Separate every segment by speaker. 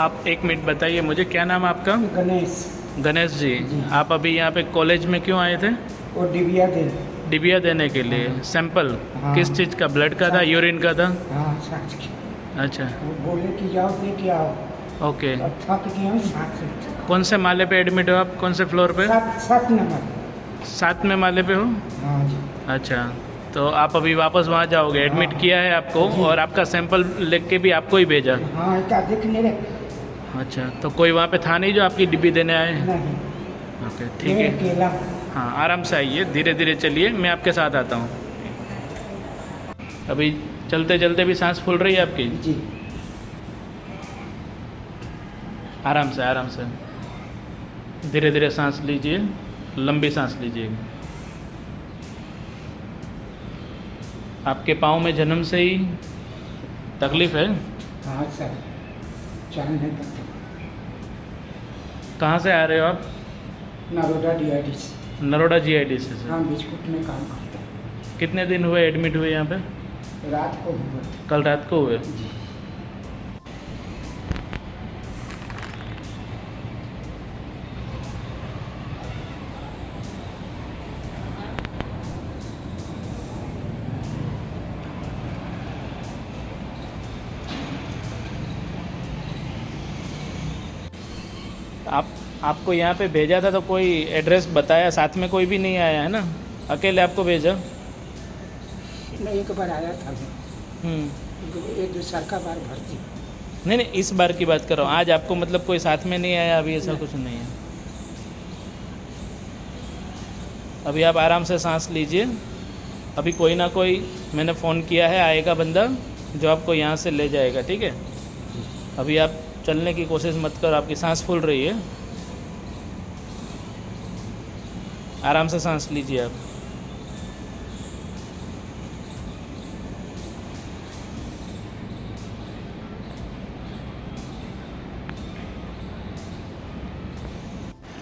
Speaker 1: आप एक मिनट बताइए मुझे क्या नाम है आपका?
Speaker 2: गणेश।
Speaker 1: गणेश जी
Speaker 2: जी।
Speaker 1: आप अभी यहाँ पे कॉलेज में क्यों आए थे?
Speaker 2: और डिबिया दे
Speaker 1: डिबिया देने के लिए
Speaker 2: हाँ।
Speaker 1: सैंपल
Speaker 2: हाँ।
Speaker 1: किस चीज़ का ब्लड का था यूरिन का था?
Speaker 2: हाँ
Speaker 1: अच्छा।
Speaker 2: वो बोले कि जाओ दे के आओ
Speaker 1: ओके। कौन से माले पे एडमिट हो आप? कौन से फ्लोर पे?
Speaker 2: सात नंबर
Speaker 1: सात में माले पे हो?
Speaker 2: हाँ जी।
Speaker 1: अच्छा तो आप अभी वापस वहाँ जाओगे एडमिट
Speaker 2: हाँ।
Speaker 1: किया है आपको और आपका सैंपल लेके भी आपको ही भेजा।
Speaker 2: हाँ देखने
Speaker 1: अच्छा तो कोई वहाँ पे था नहीं जो आपकी डिब्बी देने आए ओके ठीक है। हाँ आराम से आइए धीरे धीरे चलिए मैं आपके साथ आता हूँ। अभी चलते चलते भी सांस फूल रही है आपकी?
Speaker 2: जी।
Speaker 1: आराम से आराम से। धीरे धीरे सांस लीजिए लंबी सांस लीजिए। आपके पाँव में जन्म से ही तकलीफ़ है?
Speaker 2: हाँ सर। तक
Speaker 1: कहाँ से आ रहे हो आप?
Speaker 2: नरोडा डी से।
Speaker 1: नरोडा जी आई डी से
Speaker 2: हाँ बिस्कुट में काम करता हूँ।
Speaker 1: कितने दिन हुए एडमिट हुए यहाँ पे?
Speaker 2: रात को हुए
Speaker 1: कल रात को हुए?
Speaker 2: जी।
Speaker 1: आप आपको यहाँ पे भेजा था तो कोई एड्रेस बताया? साथ में कोई भी नहीं आया है ना? अकेले आपको भेजा?
Speaker 2: मैं एक बार आया था।
Speaker 1: हम्म।
Speaker 2: एक दूसरा का बार भर्ती।
Speaker 1: नहीं नहीं इस बार की बात कर रहा हूँ। आज आपको मतलब कोई साथ में नहीं आया अभी ऐसा कुछ नहीं है। अभी आप आराम से सांस लीजिए। अभी कोई ना कोई मैंने फ़ोन किया है आएगा बंदा जो आपको यहाँ से ले जाएगा ठीक है? अभी आप चलने की कोशिश मत करो आपकी सांस फूल रही है आराम से सांस लीजिए आप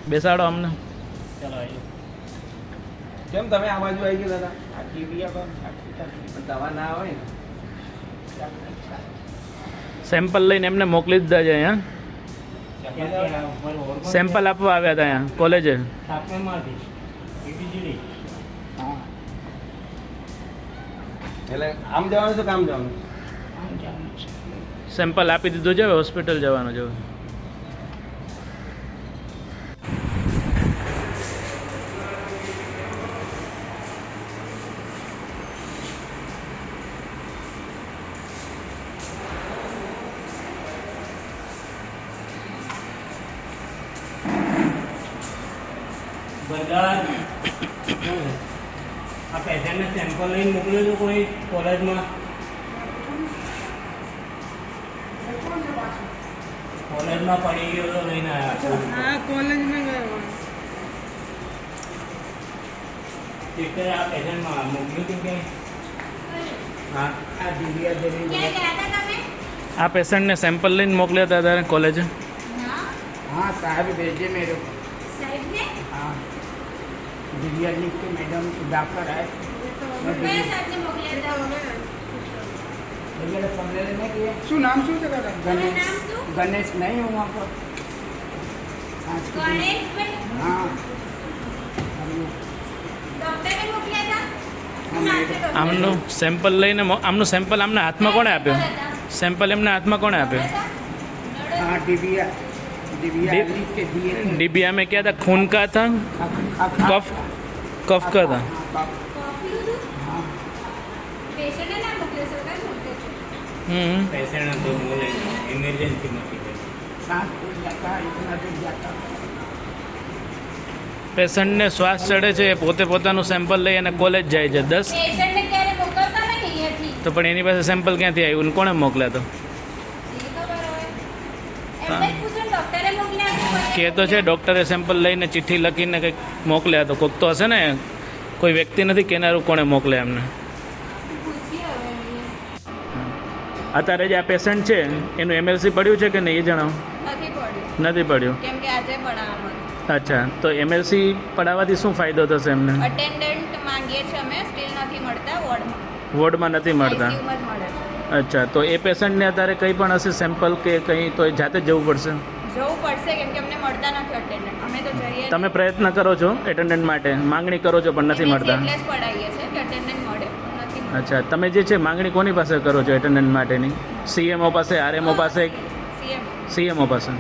Speaker 1: બેસાડો અમને
Speaker 2: ચલો આવીએ કેમ તમે આ બાજુ આવી ગયા દાદા આ ટીવી પણ દવા ના હોય ને
Speaker 1: સેમ્પલ લઈને એમને મોકલી દીધા છે અહીંયા. સેમ્પલ આપવા આવ્યા હતા અહીંયા કોલેજે
Speaker 2: એટલે આમ જવાનું છે કામ જવાનું?
Speaker 1: સેમ્પલ આપી દીધું છે હોસ્પિટલ જવાનું છે
Speaker 3: બરદાર આ પેશન્ટને સેમ્પલ લઈને મોકલ્યો છો કોઈ કોલેજમાં કોલેજમાં પડી ગયો તો લઈને આવ્યા
Speaker 4: હા કોલેજમાં ગયો
Speaker 3: ટીચર આ પેશન્ટમાં મોકલ્યું હતું કે હા
Speaker 2: આ
Speaker 1: પેશન્ટને સેમ્પલ લઈને મોકલ્યા હતા તારે કોલેજ
Speaker 5: હા.
Speaker 2: સાહેબ ભેજે મેરો
Speaker 5: સાહેબ ને
Speaker 2: હા. बिरयानी के मैडम डाकर है। શું નામ શું છે ગણેશ ગણેશ નહીં હું
Speaker 5: આપો
Speaker 1: આમનું સેમ્પલ લઈને આમનું સેમ્પલ આમના હાથમાં કોણે આપ્યું? સેમ્પલ એમના હાથમાં કોણે આપ્યો?
Speaker 2: હા ટીવી डिबिया
Speaker 1: डि-
Speaker 2: लिख के दिए थे
Speaker 1: डिबिया में क्या था खून का था
Speaker 2: खा- खा- खा-
Speaker 1: कफ कफ का था
Speaker 2: हाँ,
Speaker 5: કોફી દૂધ
Speaker 2: हाँ
Speaker 5: પેશન્ટને ના મોકલે સરકાર મોકલે છે
Speaker 1: हम्म
Speaker 3: પેશન્ટ હતું બોલે ઇમરજન્સીમાંથી
Speaker 2: सांस फूल जाता है इतना दूर जाता है
Speaker 1: પેશન્ટને શ્વાસ ચડે છે એ પોતે પોતાનું સેમ્પલ લઈ અને કોલેજ જાય છે દસ
Speaker 5: પેશન્ટને ક્યારે મોકલતા નહીં અહીંયાથી
Speaker 1: તો પણ એની પાસે સેમ્પલ ક્યાંથી આવ્યું ને કોણે મોકલ્યા તો કે તો છે ડૉક્ટરે સેમ્પલ લઈને ચિઠ્ઠી લખીને કંઈક મોકલ્યા તો કોઈક તો હશે ને કોઈ વ્યક્તિ નથી કેનારું કોણે મોકલે એમને. અત્યારે જે આ પેશન્ટ છે એનું એમએલસી પડ્યું છે કે નહીં એ જણાવો?
Speaker 5: નથી પડ્યું. કેમ કે આજે પડાવવામાં
Speaker 1: અચ્છા. તો એમએલસી પડાવવાથી શું ફાયદો થશે એમને?
Speaker 5: અટેન્ડન્ટ માંગીએ છીએ અમે સ્ટીલ નથી મળતા વોર્ડમાં.
Speaker 1: વોર્ડમાં નથી મળતા. અચ્છા. તો એ પેશન્ટને અત્યારે કંઈ પણ હશે સેમ્પલ કે કંઈ તો એ જાતે જવું પડશે?
Speaker 5: જવું પડશે કેમ કે અમને મળતા નથી અટેન્ડન્ટ અમે તો જઈએ
Speaker 1: તમે પ્રયત્ન કરો છો એટેન્ડન્ટ માટે? માંગણી કરો છો પણ નથી મળતા?
Speaker 5: એટલે જ પડાવીએ છીએ કે અટેન્ડન્ટ મળે.
Speaker 1: અચ્છા તમે જે છે માંગણી કોની પાસે કરો છો એટેન્ડન્ટ માટેની? સીએમઓ પાસે આરએમઓ પાસે. સીએમઓ પાસે.